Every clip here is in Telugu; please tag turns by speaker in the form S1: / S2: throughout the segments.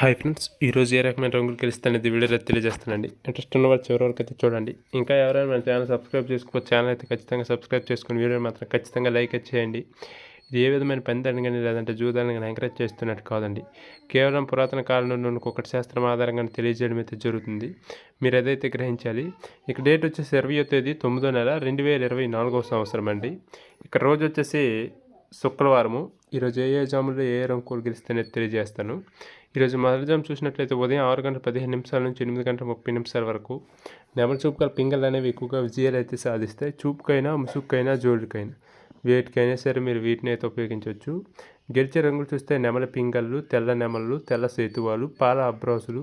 S1: హాయ్ ఫ్రెండ్స్ ఈరోజు ఏ రకమైన రంగులు గెలుస్తానేది వీడియోలో తెలియజేస్తానండి. ఇంట్రెస్ట్ ఉన్న వాళ్ళు చివరి వరకు అయితే చూడండి. ఇంకా ఎవరైనా మన ఛానల్ సబ్స్క్రైబ్ చేసుకో ఛానల్ అయితే ఖచ్చితంగా సబ్స్క్రైబ్ చేసుకుని వీడియో మాత్రం ఖచ్చితంగా లైక్ చేయండి. ఇది ఏ విధమైన పని కానీ లేదంటే జూదాన్ని కానీ ఎంకరేజ్ చేస్తున్నట్టు కాదండి. కేవలం పురాతన కాలం నుండి ఒకటి శాస్త్రం ఆధారంగా తెలియజేయడం అయితే జరుగుతుంది. మీరు ఏదైతే గ్రహించాలి ఇక డేట్ వచ్చేసి ఇరవై తేదీ తొమ్మిదో నెల రెండు వేల ఇరవై నాలుగో సంవత్సరం అండి. ఇక్కడ రోజు వచ్చేసి శుక్రవారము. ఈరోజు ఏ ఏ జాములు ఏ రంకులు గెలుస్తానో తెలియజేస్తాను. ఈరోజు మొదటి జాము చూసినట్లయితే ఉదయం ఆరు గంటల పదిహేను నిమిషాల నుంచి ఎనిమిది గంటల ముప్పై నిమిషాల వరకు నెమల చూపుకల పింగల్ అనేవి ఎక్కువగా విజయాలు అయితే సాధిస్తాయి చూపుకైనా ముసుగుకైనా జోడుకైనా వేటికైనా సరే మీరు వీటిని అయితే ఉపయోగించవచ్చు. గెలిచే రంగులు చూస్తే నెమల పింగళ్ళు తెల్ల నెమలు తెల్ల సేతువాలు పాల అబ్రాసులు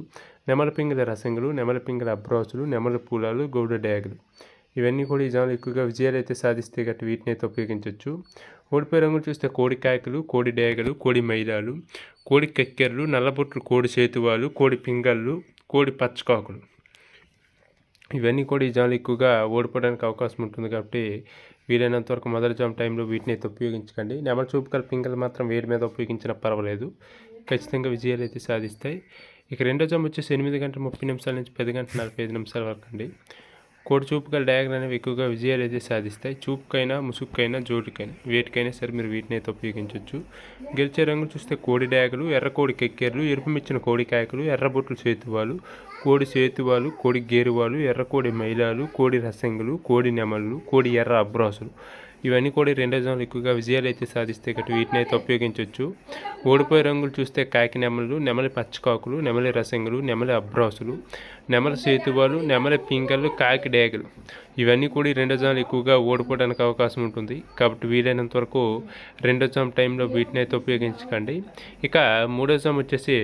S1: నెమల పింగల రసంగులు నెమల పింగల అబ్రాసులు నెమల పూలాలు గౌడ డ్యాగులు. ఇవన్నీ కూడా ఈ జాములు ఎక్కువగా విజయాలు అయితే సాధిస్తే గట్టి వీటిని అయితే ఉపయోగించవచ్చు ఓడిపోయే రంగులు చూస్తే కోడి కాయకులు కోడి డేగలు కోడి మైదాలు కోడి కెక్కెర్లు నల్లబొట్లు కోడి చేతువాలు కోడి పింగళ్ళు కోడి పచ్చకాకులు. ఇవన్నీ కూడా ఈ జాములు ఎక్కువగా ఓడిపోవడానికి అవకాశం ఉంటుంది కాబట్టి వీలైనంత వరకు మొదటి జామ్ టైంలో వీటిని అయితే ఉపయోగించకండి. నెమల చూపుకల పింగలు మాత్రం వేడి మీద ఉపయోగించినా పర్వాలేదు. ఖచ్చితంగా విజయాలు అయితే సాధిస్తాయి. ఇక రెండో జామ్ వచ్చేసి ఎనిమిది గంటల ముప్పై నిమిషాల నుంచి పది గంటల నలభై ఐదు నిమిషాల వరకు అండి. కోడి చూపుగల డయాగ్రామ్ అనేవి ఎక్కువగా విజయాలు అయితే సాధిస్తాయి. చూపుకైనా ముసుగుకైనా జోటుకైనా వేటికైనా సరే మీరు వీటిని అయితే ఉపయోగించవచ్చు గెలిచే రంగులు చూస్తే కోడి డాగలు ఎర్ర కోడి కెక్కెర్లు ఎరుపు మిచ్చిన కోడి కాయకులు ఎర్రబొట్లు చేతువాలు కోడి చేతువాలు కోడి గేరువాలు ఎర్ర కోడి మైలాలు కోడి రసంగులు కోడి నెమళ్ళు కోడి ఎర్ర అబ్రాసులు. ఇవన్నీ కూడా రెండో జోన్లు ఎక్కువగా విజయాలు అయితే సాధిస్తే గట్టు వీటిని అయితే ఉపయోగించవచ్చు ఓడిపోయే రంగులు చూస్తే కాకి నెమలు నెమలి పచ్చకాకులు నెమలి రసంగులు నెమలి అబ్రాసులు నెమలి సేతువాలు నెమలి పింకలు కాకి డేగలు. ఇవన్నీ కూడా రెండో జోన్లు ఎక్కువగా ఓడిపోవడానికి అవకాశం ఉంటుంది. కాబట్టి వీలైనంత వరకు రెండో జామ్ టైంలో వీటిని అయితే ఉపయోగించకండి. ఇక మూడో జామ్ వచ్చేసి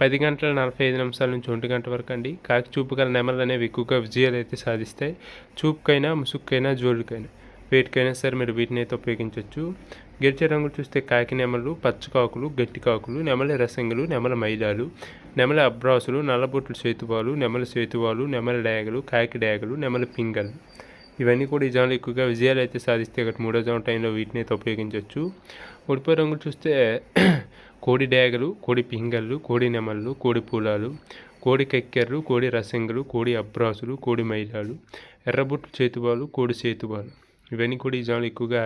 S1: పది గంటల నలభై ఐదు నిమిషాల నుంచి ఒంటి గంట వరకు అండి. కాకి చూపు గల నెమలు అనేవి ఎక్కువగా విజయాలు అయితే సాధిస్తాయి. చూపుకైనా ముసుక్కైనా జోలుకైనా. వేటికైనా సరే మీరు వీటిని అయితే ఉపయోగించవచ్చు గెలిచే రంగులు చూస్తే కాకి నెమలు పచ్చకాకులు గట్టి కాకులు నెమల రసంగులు నెమల మైదాలు నెమల అబ్రాసులు నల్లబొట్లు సేతువాలు నెమల సేతువాలు నెమల డాగలు కాకి డాగలు నెమల పింగలు. ఇవన్నీ కూడా ఈ జాములు ఎక్కువగా విజయాలు అయితే సాధిస్తే గట్టి మూడో జాము టైంలో వీటిని అయితే ఉపయోగించవచ్చు ఉడిపోయి రంగులు చూస్తే కోడి డాగలు కోడి పింగళ్ళు కోడి నెమళ్ళు కోడి పూలాలు కోడి కెక్కెర్రు కోడి రసంగులు కోడి అబ్రాసులు కోడి మైలాలు ఎర్రబొట్టు చేతువాలు కోడి సేతువాలు. ఇవన్నీ కూడా ఈ జాములు ఎక్కువగా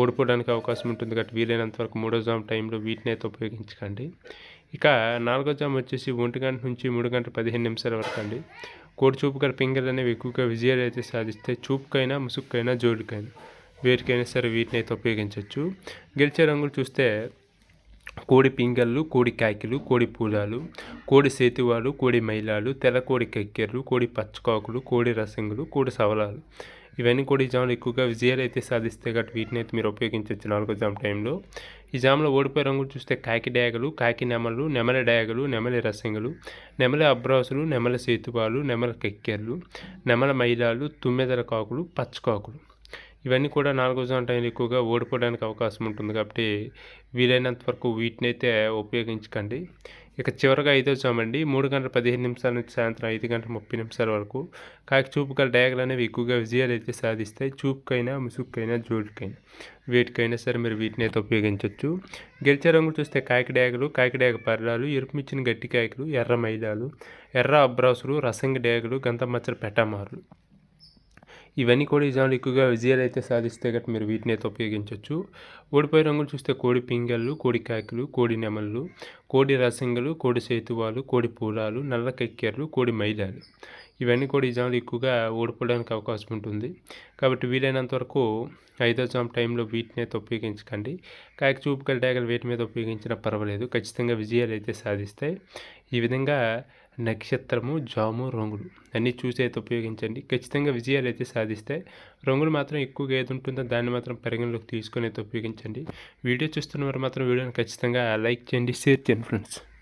S1: ఓడిపోవడానికి అవకాశం ఉంటుంది కాబట్టి వీలైనంత వరకు మూడో జామ్ టైంలో వీటిని అయితే ఉపయోగించకండి. ఇక నాలుగో జామ్ వచ్చేసి ఒంటి గంట నుంచి మూడు గంటల పదిహేను నిమిషాల వరకు అండి. కోడి చూపు గల పింగల్ అనేవి ఎక్కువగా విజయాలు అయితే సాధిస్తే చూపుకైనా ముసుక్కైనా జోడికైనా వేటికైనా సరే వీటిని అయితే ఉపయోగించవచ్చు. గెలిచే రంగులు చూస్తే కోడి పింగళ్ళు కోడి కాకిలు కోడి పూలాలు కోడి సేతువాలు కోడి మైలాలు తెల్ల కోడి కెక్కెర్లు కోడి పచ్చకాకులు కోడి రసంగులు కోడి సవలాలు. ఇవన్నీ కూడా ఈ జాములు ఎక్కువగా విజయాలు అయితే సాధిస్తే కాబట్టి వీటిని అయితే మీరు ఉపయోగించవచ్చు నాలుగో జామ్ టైంలో. ఈ జాములో ఓడిపోయే రంగులు చూస్తే కాకి డయాగలు కాకి నెమలు నెమల డయాగలు నెమలి రసంగులు నెమల అబ్రాసులు నెమల సేతువాలు నెమల కెక్కెర్లు నెమల మైలాలు తుమ్మెదల కాకులు పచ్చకాకులు. ఇవన్నీ కూడా నాలుగో జోన్ టైంలో ఎక్కువగా ఓడిపోవడానికి అవకాశం ఉంటుంది కాబట్టి వీలైనంత వరకు వీటిని అయితే ఉపయోగించకండి. ఇక చివరిగా ఐదో అండి. మూడు గంటల పదిహేను నిమిషాల నుంచి సాయంత్రం ఐదు గంటల ముప్పై నిమిషాల వరకు కాకి చూపు గల డయాగలు అనేవి ఎక్కువగా విజయాలు అయితే సాధిస్తాయి. చూపుకైనా ముసుగుకైనా జోడికైనా వేటికైనా సరే మీరు వీటిని అయితే ఉపయోగించవచ్చు గెలిచే రంగులు చూస్తే కాకి డయాగలు కాకి డయాగ పర్రాలు ఎరుపుమిచ్చిన గట్టి కాయకులు ఎర్ర మైదాలు ఎర్ర అబ్రాసులు రసంగి డయాగలు గంతమచ్చల పెట్టమారులు. ఇవన్నీ కూడా ఈ ఎక్కువగా విజయాలు అయితే సాధిస్తే గట్రా మీరు వీటిని అయితే ఉపయోగించవచ్చు ఓడిపోయే రంగులు చూస్తే కోడి పింగళ్ళు కోడి కాకిలు కోడి నెమళ్ళు కోడి రసింగలు కోడి సేతువాలు కోడి పూలాలు నల్ల కెక్కెర్లు కోడి మైలాలు ఇవన్నీ కూడా ఈ ఎక్కువగా ఓడిపోవడానికి అవకాశం ఉంటుంది. కాబట్టి వీలైనంత వరకు ఐదో జామ్ టైంలో వీటిని అయితే ఉపయోగించకండి. కాకి చూపుకల డాగలు వీటి మీద ఉపయోగించినా పర్వాలేదు. ఖచ్చితంగా విజయాలు అయితే సాధిస్తాయి. ఈ విధంగా నక్షత్రము జాము రంగులు. అన్నీ చూసి అయితే ఉపయోగించండి. ఖచ్చితంగా విజయాలు అయితే సాధిస్తాయి. రంగులు మాత్రం ఎక్కువగా ఏది ఉంటుందో దాన్ని మాత్రం పరిగణలోకి తీసుకొని అయితే ఉపయోగించండి. వీడియో చూస్తున్న వారు మాత్రం వీడియోని ఖచ్చితంగా లైక్ చేయండి షేర్ చేయండి ఫ్రెండ్స్.